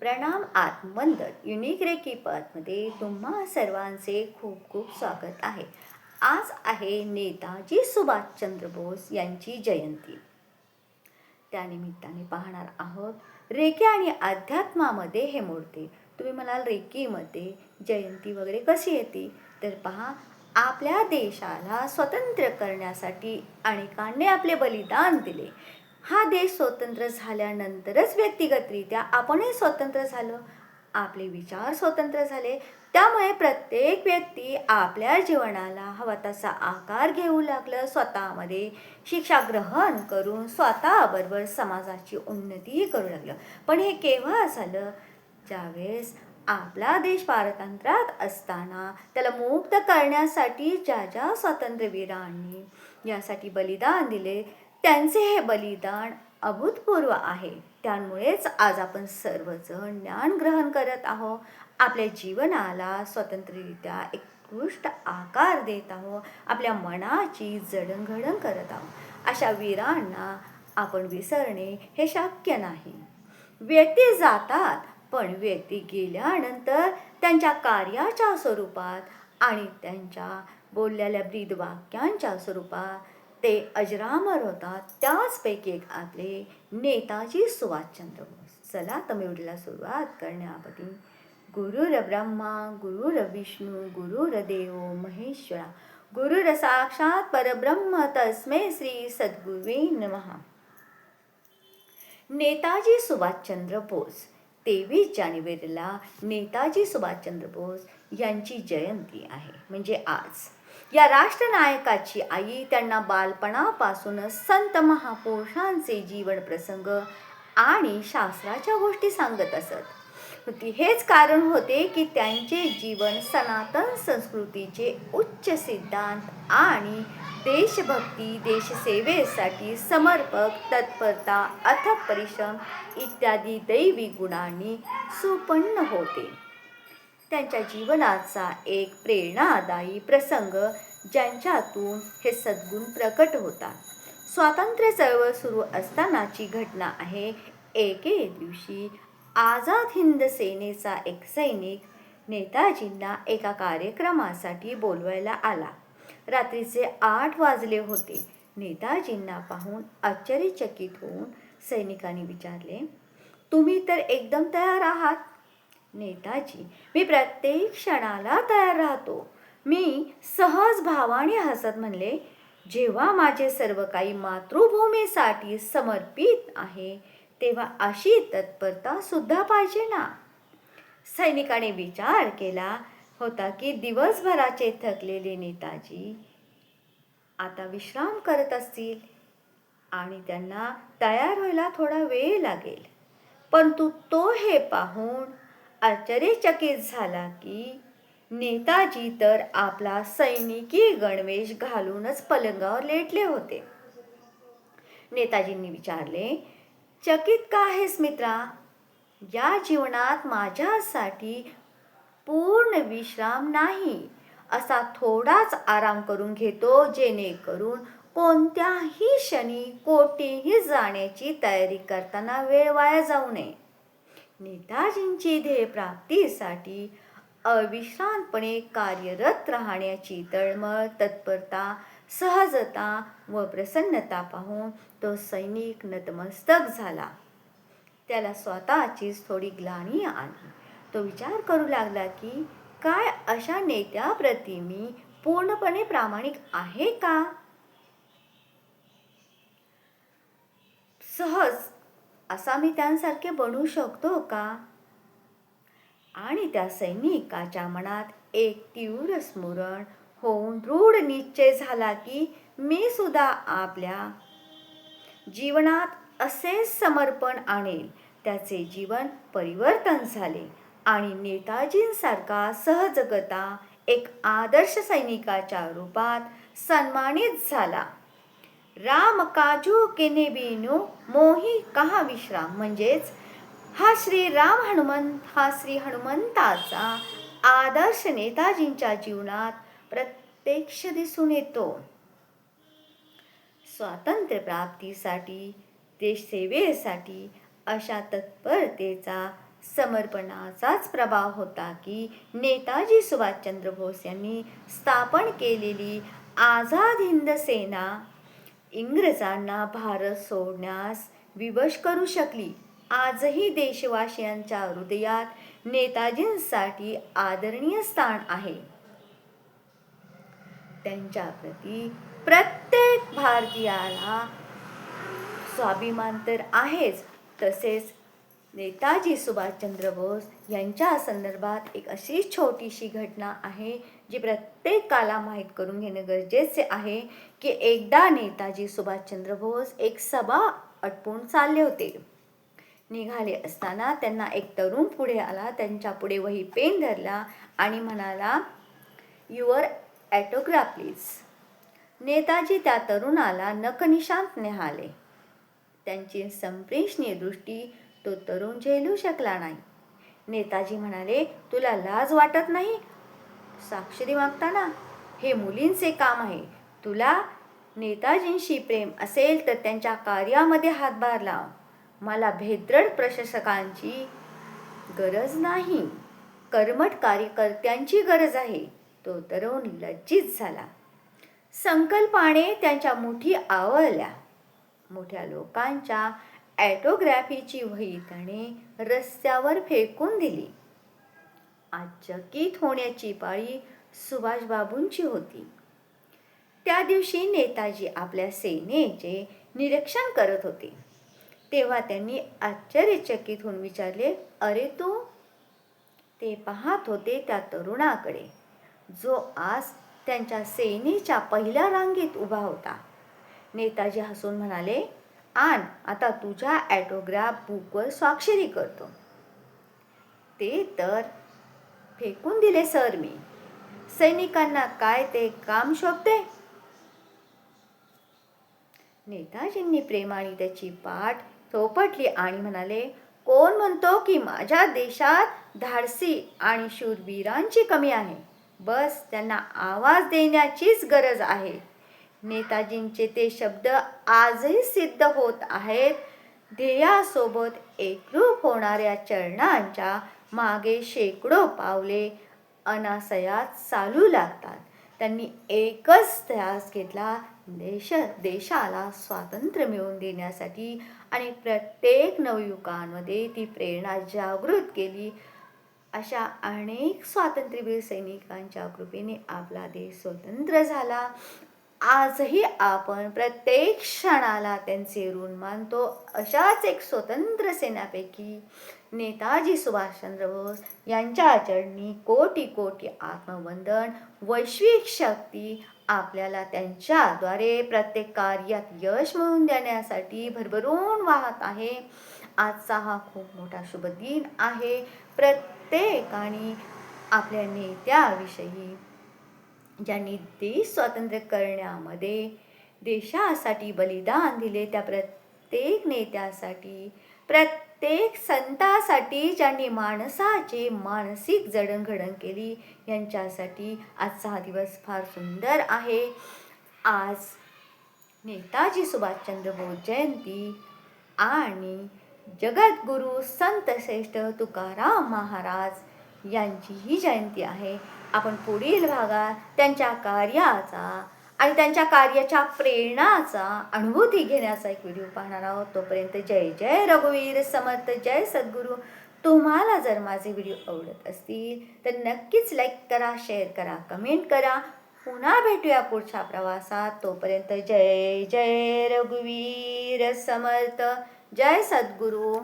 प्रणाम आत्मबंधन unique recce पदमध्ये तुम्हा सर्वांचे खूप खूप स्वागत आहे. आज आहे नेताजी सुभाषचंद्र बोस यांची जयंती. त्यानिमित्ताने पाहणार आहोत रेकी आणि अध्यात्मामध्ये हे मोडते. तुम्ही म्हणाल रेकीमध्ये जयंती वगैरे कशी येते? तर पहा आपल्या देशाला स्वतंत्र करण्यासाठी अनेकांनी आपले बलिदान दिले. हा देश स्वतंत्र झाल्यानंतरच व्यक्तिगतरित्या आपणही स्वतंत्र झालो. आपले विचार स्वतंत्र झाले. त्यामुळे प्रत्येक व्यक्ती आपल्या जीवनाला हवा तसा आकार घेऊ लागलं. स्वतःमध्ये शिक्षा ग्रहण करून स्वतःबरोबर समाजाची उन्नतीही करू लागलं. पण हे केव्हा झालं? ज्यावेळेस आपला देश पारतंत्र्यात असताना त्याला मुक्त करण्यासाठी ज्या ज्या स्वातंत्र्यवीरांनी यासाठी बलिदान दिले त्यांचे हे बलिदान अभूतपूर्व आहे. त्यामुळेच आज आपण सर्वजण ज्ञान ग्रहण करत आहोत. आपल्या जीवनाला स्वतंत्ररित्या उत्कृष्ट आकार देत आहोत. आपल्या मनाची जडणघडण करत आहोत. अशा वीरांना आपण विसरणे हे शक्य नाही. व्यक्ती जातात पण व्यक्ती गेल्यानंतर त्यांच्या कार्याच्या स्वरूपात आणि त्यांच्या बोललेल्या ब्रीद वाक्यांच्या स्वरूपात ते अजरामर होतात. त्याचपैकी एक आपले नेताजी सुभाषचंद्र बोस. चला तमिळला सुरुवात करण्याआधी गुरुर ब्रह्मा गुरुर विष्णू गुरुर देव महेश्वरा. गुरुर साक्षात परब्रह्म तस्मै श्री सद्गुरुवे नमः. नेताजी सुभाषचंद्र बोस. तेवीस जानेवारीला नेताजी सुभाषचंद्र बोस यांची जयंती आहे. म्हणजे आज. या राष्ट्रनायकाची आई त्यांना बालपणापासूनच संत महापुरुषांचे जीवन प्रसंग आणि शास्त्राच्या गोष्टी सांगत असत. होती हेच कारण होते की त्यांचे जीवन सनातन संस्कृतीचे उच्च सिद्धांत आणि देशभक्ती देशसेवेसाठी समर्पक तत्परता अथक परिश्रम इत्यादी दैवी गुणांनी सुपन्न होते. त्यांच्या जीवनाचा एक प्रेरणादायी प्रसंग ज्यांच्यातून हे सद्गुण प्रकट होतात. स्वातंत्र्य चळवळ सुरू असतानाची घटना आहे. एके दिवशी आझाद हिंद सेनेचा एक सैनिक नेताजींना एका कार्यक्रमासाठी बोलवायला आला. रात्रीचे आठ वाजले होते. नेताजींना पाहून आश्चर्यचकित होऊन सैनिकांनी विचारले तुम्ही तर एकदम तयार आहात. नेताजी मी प्रत्येक क्षणाला तयार राहतो. मी सहज भावाने हसत म्हणले जेव्हा माझे सर्व काही मातृभूमीसाठी समर्पित आहे तेव्हा अशी तत्परता सुद्धा पाहिजे ना? सैनिकाने विचार केला. होता की दिवसभराचे थकलेले नेताजी आता विश्राम करत असतील आणि त्यांना तयार व्हायला थोडा वेळ लागेल. परंतु तो हे पाहून आश्चर्यचकित झाला की नेताजी तर आपला सैनिकी गणवेश घालूनच पलंगावर लेटले होते. नेताजींनी विचारले चकित का आहेस मित्रा? या जीवनात माझ्यासाठी पूर्ण विश्राम नाही. असा थोडाच आराम करून घेतो जेणेकरून कोणत्याही क्षणी कोठेही जाण्याची तयारी करताना वेळ वाया जाऊ नये. नेताजींची ध्येयप्राप्तीसाठी अविश्रांतपणे कार्यरत राहण्याची तळमळ तत्परता सहजता व प्रसन्नता पाहून तो सैनिक नतमस्तक झाला. त्याला स्वतःचीच थोडी ग्लानी आली. तो विचार करू लागला की काय अशा नेत्याप्रती मी पूर्णपणे प्रामाणिक आहे का? सहज असा मी त्यांसारखे बनू शकतो का? आणि त्या सैनिकाच्या मनात एक तीव्र स्मरण होऊन दृढ निश्चय झाला की मी सुद्धा आपल्या जीवनात असे समर्पण आणेल. त्याचे जीवन परिवर्तन झाले आणि नेताजींसारखा सहजगता एक आदर्श सैनिकाच्या रूपात सन्मानित झाला. राम काजू केने बेनू? मोही कहा विश्राम? म्हणजेच हा श्री राम हनुमंत हा श्री हनुमंताचा आदर्श नेताजींच्या जीवनात प्रत्यक्ष दिसून येतो. स्वातंत्र्य प्राप्तीसाठी देशसेवेसाठी अशा तत्परतेचा समर्पणाचाच प्रभाव होता की नेताजी सुभाषचंद्र बोस यांनी स्थापन केलेली आझाद हिंद सेना इंग्रजांना भारत सोडण्यास विवश करू शकली. आजही देशवासियांच्या हृदयात नेताजींसाठी आदरणीय स्थान आहे. त्यांच्या प्रती प्रत्येक भारतीयाला स्वाभिमान तर आहेच. तसेच नेताजी सुभाषचंद्र बोस यांच्या संदर्भात एक अशी छोटीशी घटना आहे जी प्रत्येकाला माहीत करून घेणं गरजेचे आहे की एकदा नेताजी सुभाषचंद्र बोस एक सभा अटपून चालले होते. निघाले असताना त्यांना एक तरुण पुढे आला त्यांच्या पुढे वही पेन धरला आणि म्हणाला युअर ॲटोग्राफ प्लीज नेताजी त्या तरुणाला नकनिशांत निहाले त्यांची संप्रेषणीय दृष्टी तो तरुण झेलू शकला नाही. नेताजी म्हणाले तुला लाज वाटत नाही? साक्षरी मागताना हे मुलींचे काम आहे. तुला नेताजींशी प्रेम असेल तर त्यांच्या कार्यामध्ये हातभार लाव. मला भेद्रड प्रशासकांची गरज नाही. कर्मठ कार्यकर्त्यांची गरज आहे. तो तरुण लज्जित झाला. संकल्पाने त्यांच्या मुठी आवळल्या. मोठ्या लोकांच्या ॲटोग्राफीची वही त्याने रस्त्यावर फेकून दिली. आज होण्याची पाळी सुभाषबाबूंची होती. त्या दिवशी नेताजी आपल्या सेनेचे निरीक्षण करत होते. तेव्हा त्यांनी आश्चर्यचकित होऊन विचारले अरे तू? ते पाहत होते त्या तरुणाकडे जो आज त्यांच्या सेनेच्या पहिल्या रांगेत उभा होता. नेताजी हसून म्हणाले आण आता तुझ्या ॲटोग्राफ बुकवर स्वाक्षरी करतो. ते तर फेकून दिले सर मी. सैनिकांना काय ते काम शोभते? नेताजींनी प्रेमाने त्याची पाठ थोपटली आणि म्हणाले कोण म्हणतो की माझ्या देशात धाडसी आणि शूरवीरांची कमी आहे? बस त्यांना आवाज देण्याचीच गरज आहे. नेताजींचे ते शब्द आजही सिद्ध होत आहेत ध्येयासोबत एकरूप होणाऱ्या चरणांच्या मागे शेकडो पावले अनासयात चालू लागतात. त्यांनी एकच ध्यास घेतला देश देशाला स्वातंत्र्य मिळवून देण्यासाठी आणि प्रत्येक नवयुगांमध्ये ती प्रेरणा जागृत केली. अशा अनेक स्वातंत्र्यवीर सैनिकांच्या कृपेने आपला देश स्वतंत्र झाला. आजही आपण प्रत्येक क्षणाला त्यांचे ऋण मानतो. अशाच एक स्वतंत्र सेनापैकी नेताजी सुभाषचंद्र बोस यांच्या आचरणी कोटी कोटी आत्मवंदन वैश्विक शक्ती आपल्याला त्यांच्याद्वारे प्रत्येक कार्यात यश मिळवून देण्यासाठी भरभरून वाहत आहे. आजचा हा खूप मोठा शुभ दिन आहे. प्रत्येकाने आपल्या नेत्याविषयी ज्यांनी देश स्वातंत्र्य करण्यामध्ये देशासाठी बलिदान दिले त्या प्रत्येक नेत्यासाठी प्रत्येक संतासाठी ज्यांनी माणसाचे मानसिक जडणघडण केली यांच्यासाठी आजचा हा दिवस फार सुंदर आहे. आज नेताजी सुभाषचंद्र बोस जयंती आणि जगद्गुरू संत श्रेष्ठ तुकाराम महाराज यांची ही जयंती आहे. आपण पुढील भागात त्यांच्या कार्याचा आणि त्यांच्या कार्याच्या प्रेरणाचा अनुभूती घेण्याचा एक व्हिडिओ पाहणार आहोत. तोपर्यंत जय जय रघुवीर समर्थ जय सद्गुरू. तुम्हाला जर माझे व्हिडिओ आवडत असतील तर नक्कीच लाईक करा शेअर करा कमेंट करा. पुन्हा भेटूया पुढच्या प्रवासात. तोपर्यंत जय जय रघुवीर समर्थ जय सद्गुरू.